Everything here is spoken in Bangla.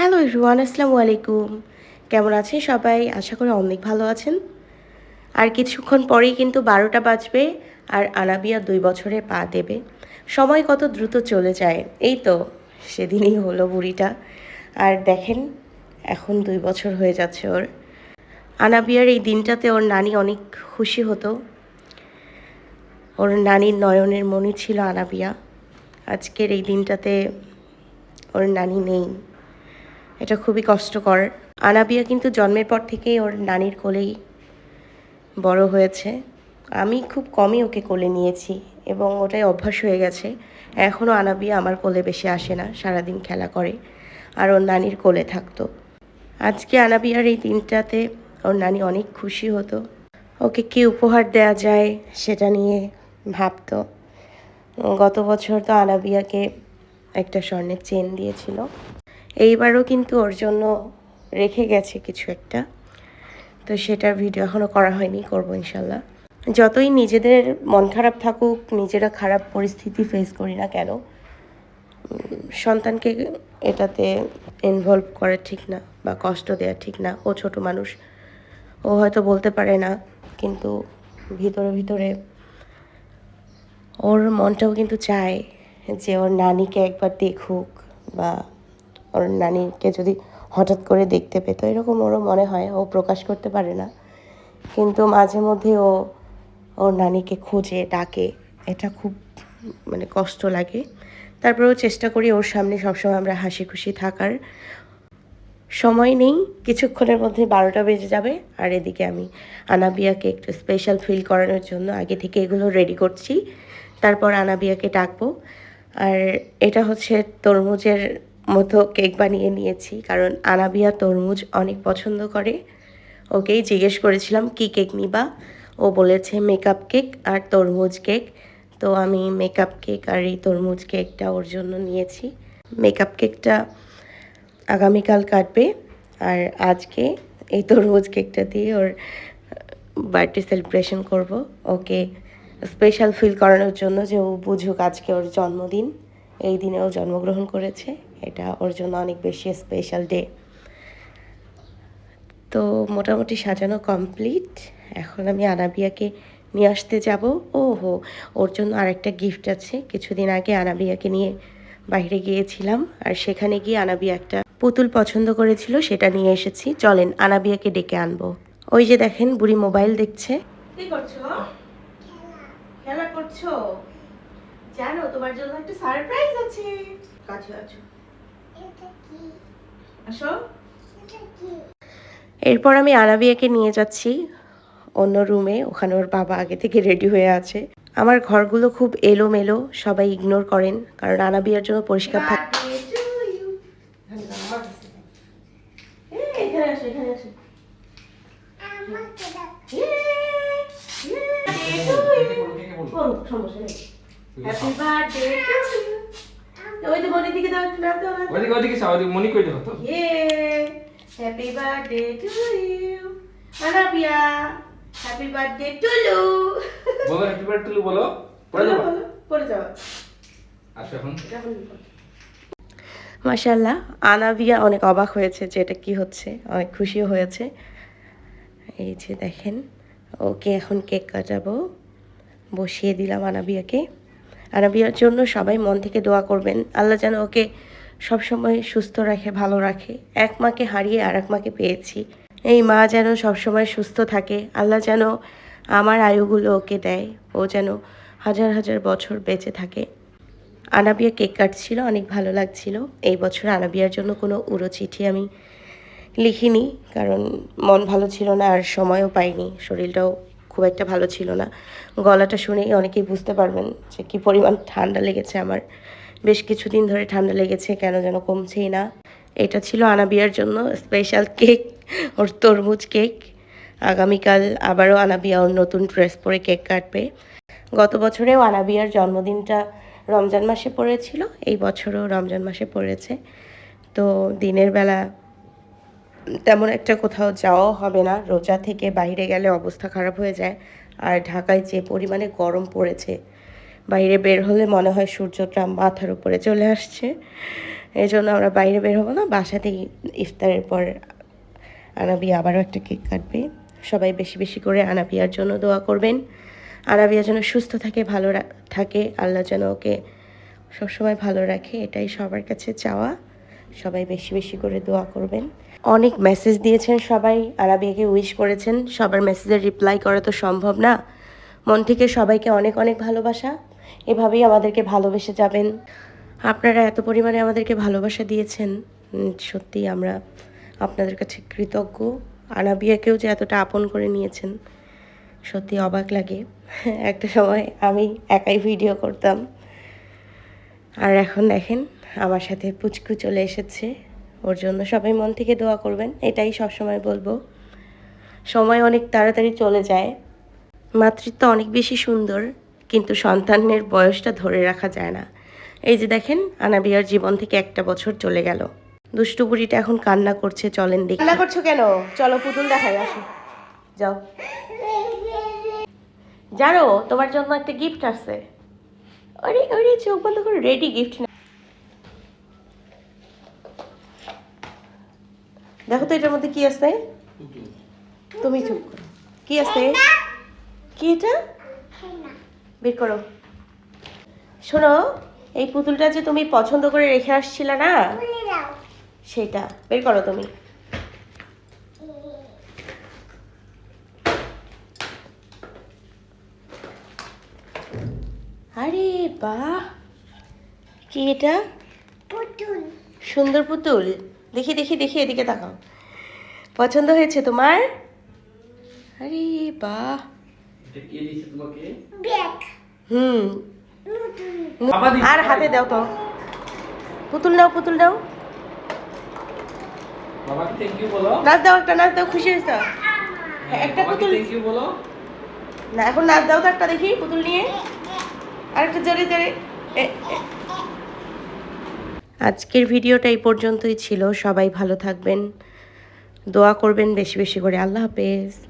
হ্যালো ইরওয়ান আসসালামু আলাইকুম। কেমন আছেন সবাই? আশা করি অনেক ভালো আছেন। আর কিছুক্ষণ পরেই কিন্তু বারোটা বাজবে আর আনাবিয়া দুই বছরে পা দেবে। সময় কত দ্রুত চলে যায়, এই তো, সেদিনই হলো বুড়িটা। আর দেখেন, এখন দুই বছর হয়ে যাচ্ছে ওর। আনাবিয়ার এই দিনটাতে ওর নানি অনেক খুশি হতো। ওর নানির নয়নের মনি ছিল আনাবিয়া। আজকের এই দিনটাতে ওর নানি নেই। এটা খুবই কষ্টকর। আনাবিয়া কিন্তু জন্মের পর থেকেই ওর নানির কোলেই বড় হয়েছে। আমি খুব কমই ওকে কোলে নিয়েছি এবং ওটাই অভ্যাস হয়ে গেছে। এখনও আনাবিয়া আমার কোলে বেশি আসে না, সারাদিন খেলা করে আর ওর নানির কোলে থাকতো। আজকে আনাবিয়ার এই দিনটাতে ওর নানি অনেক খুশি হতো। ওকে কী উপহার দেয়া যায় সেটা নিয়ে ভাবতো। গত বছর তো আনাবিয়াকে একটা স্বর্ণের চেন দিয়েছিল। এইবারও কিন্তু ওর জন্য রেখে গেছে কিছু একটা। তো সেটার ভিডিও এখনও করা হয়নি, করব ইনশাল্লাহ যতই নিজেদের মন খারাপ থাকুক, নিজেরা খারাপ পরিস্থিতি ফেস করি না কেন সন্তানকে এটাতে ইনভলভ করা ঠিক না বা কষ্ট দেওয়া ঠিক না। ও ছোট মানুষ, ও হয়তো বলতে পারে না, কিন্তু ভিতরে ভিতরে ওর মনটাও কিন্তু চায় যে ওর নানিকে একবার দেখুক বা ওর নানিকে যদি হঠাৎ করে দেখতে পেতো, এরকম ওরও মনে হয়, ও প্রকাশ করতে পারে না। কিন্তু মাঝে মধ্যে ও, ওর নানিকে খোঁজে, ডাকে। এটা খুব মানে কষ্ট লাগে। তারপরেও চেষ্টা করি ওর সামনে সবসময় আমরা হাসি খুশি থাকার। সময় নেই, কিছুক্ষণের মধ্যে বারোটা বেজে যাবে। আর এদিকে আমি আনাবিয়াকে একটু স্পেশাল ফিল করানোর জন্য আগে থেকে এগুলো রেডি করছি। তারপর আনাবিয়াকে ডাকবো। আর এটা হচ্ছে তরমুজের মতো কেক বানিয়ে নিয়েছি, কারণ আনাবিয়া তরমুজ অনেক পছন্দ করে। ওকেই জিজ্ঞেস করেছিলাম, কি কেক নিবা? ও বলেছে, মেকআপ কেক আর তরমুজ কেক। তো আমি মেকআপ কেক আর এই তরমুজ কেকটা ওর জন্য নিয়েছি। মেকআপ কেকটা আগামীকাল কাটবে আর আজকে এই তরমুজ কেকটা দিয়ে ওর বার্থডে সেলিব্রেশন করব। ওকে স্পেশাল ফিল করানোর জন্য যে ও বুঝুক আজকে ওর জন্মদিন, এই দিনে ও জন্মগ্রহণ করেছে। এটা ওর জন্য অনেক বেশি স্পেশাল ডে তো মোটামুটি সাজানো কমপ্লিট এখন আমি আনাবিয়াকে নিয়ে আসতে যাব। ও হো ওর জন্য আরেকটা গিফট আছে। কিছুদিন আগে আনাবিয়াকে নিয়ে বাইরে গিয়েছিলাম। আর সেখানে গিয়ে আনাবিয়া একটা পুতুল পছন্দ করেছিল, সেটা নিয়ে এসেছি। চলেন, আনাবিয়াকে ডেকে আনব। ওই যে দেখেন, বুড়ি মোবাইল দেখছে। কি করছ? খেলা করছ? জানো, তোমার জন্য একটা সারপ্রাইজ আছে। কাছে আছো। আসো। এরপর আমি আনাবিয়াকে নিয়ে যাচ্ছি অন্য রুমে ওখানে ওর বাবা আগে থেকে রেডি হয়ে আছে। আমার ঘরগুলো খুব এলোমেলো সবাই ইগনোর করেন কারণ আনাবিয়ার জন্য পরিষ্কার থাক সমস্যা নেই। Happy birthday to you. ওই যে মনের দিকে দাও দাও। ওদিকে ওদিকে চাও ওদিকে মনি কইতে হতো Yay! Happy birthday to you. Anabia. Happy birthday to you. বলো হ্যাপি বার্থডে টু বলো পড়ে বলো, পড়ে যাও। আসো এখন মাশাল্লাহ আনাবিয়া অনেক অবাক হয়েছে যে এটা কি হচ্ছে অনেক খুশিও হয়েছে এই যে দেখেন ওকে এখন কেক কাটাবো বসিয়ে দিলাম আনাবিয়াকে আনাবিয়ার জন্য সবাই মন থেকে দোয়া করবেন। আল্লাহ যেন ওকে সবসময় সুস্থ রাখে, ভালো রাখে। এক মাকে হারিয়ে আর এক মাকে পেয়েছি। এই মা যেন সবসময় সুস্থ থাকে। আল্লাহ যেন আমার আয়ুগুলো ওকে দেয়। ও যেন হাজার হাজার বছর বেঁচে থাকে। আনাবিয়া কেক কাটছিল, অনেক ভালো লাগছিল। এই বছর আনাবিয়ার জন্য কোনো উড়ো চিঠি আমি লিখিনি, কারণ মন ভালো ছিল না আর সময়ও পাইনি। শরীরটাও খুব একটা ভালো ছিল না। গলাটা শুনেই অনেকেই বুঝতে পারবেন যে কী পরিমাণ ঠান্ডা লেগেছে আমার। বেশ কিছুদিন ধরে ঠান্ডা লেগেছে, কেন যেন কমছেই না। এটা ছিল আনাবিয়ার জন্য স্পেশাল কেক ওর তরমুজ কেক আগামীকাল আবারও আনাবিয়া ওর নতুন ড্রেস পরে কেক কাটবে। গত বছরেও আনাবিয়ার জন্মদিনটা রমজান মাসে পড়েছিল, এই বছরও রমজান মাসে পড়েছে। তো দিনের বেলা তেমন একটা কোথাও যাওয়াও হবে না। রোজা থেকে বাইরে গেলে অবস্থা খারাপ হয়ে যায়। আর ঢাকায় যে পরিমাণে গরম পড়েছে, বাইরে বের হলে মনে হয় সূর্যটা মাথার উপরে চলে আসছে। এই জন্য আমরা বাইরে বের হব না। বাসাতেই ইফতারের পর আনাবি আবারও একটা কেক কাটবে। সবাই বেশি বেশি করে আনাবিয়ার জন্য দোয়া করবেন। আনাবিয়া যেন সুস্থ থাকে, ভালো থাকে। আল্লাহ যেন ওকে সবসময় ভালো রাখে। এটাই সবার কাছে চাওয়া। সবাই বেশি বেশি করে দোয়া করবেন। অনেক মেসেজ দিয়েছেন সবাই আরাবিয়াকে উইশ করেছেন। সবার মেসেজের রিপ্লাই করা তো সম্ভব না। মন থেকে সবাইকে অনেক অনেক ভালোবাসা। এভাবেই আমাদেরকে ভালোবেসে যাবেন। আপনারা এত পরিমাণে আমাদেরকে ভালোবাসা দিয়েছেন। উম, সত্যিই আমরা আপনাদের কাছে কৃতজ্ঞ। আনাবিয়াকেও যে এতটা আপন করে নিয়েছেন সত্যি অবাক লাগে। একটা সময় আমি একাই ভিডিও করতাম। আর এখন দেখেন, আমার সাথে পুচকু চলে এসেছে। ওর জন্য সবাই মন থেকে দোয়া করবেন, এটাই সবসময় বলব। সময় অনেক তাড়াতাড়ি চলে যায়। মাতৃত্ব অনেক বেশি সুন্দর, কিন্তু সন্তানের বয়সটা ধরে রাখা যায় না। এই যে দেখেন, আনাবিয়ার জীবন থেকে একটা বছর চলে গেল। দুষ্টু বুড়িটা এখন কান্না করছে, চলেন দেখি। কান্না করছ কেন? চলো পুতুল দেখাই, আসো। যাও। জানো, তোমার জন্য একটা গিফট আছে আরে আরে চোখ বন্ধ করে রেডি গিফট না। দেখো তো এটার মধ্যে কি আছে? তুমি চুপ করো। কি আছে? কি এটা? বের করো। শোনো এই পুতুলটা যে তুমি পছন্দ করে রেখে আসছিলে না? সেটা। বের করো তুমি। আরে বাহ। কি এটা? পুতুল। সুন্দর পুতুল। দেখি দেখি দেখি এদিকে তাকাও। পছন্দ হয়েছে তোমার? আরে বাহ। হুম। আর হাতে দাও তো। পুতুল নাও পুতুল নাও। বাবাকে থ্যাংক ইউ বলো। নাচ দাও একটা নাচ দাও খুশি হয়েছ? হ্যাঁ, একটা পুতুল- না এখন নাচ দাও তো একটা দেখি পুতুল নিয়ে। জোরে জোরে। আজকের ভিডিওটা এই পর্যন্তই ছিল। সবাই ভালো থাকবেন। দোয়া করবেন বেশি বেশি করে। আল্লাহ হাফেজ।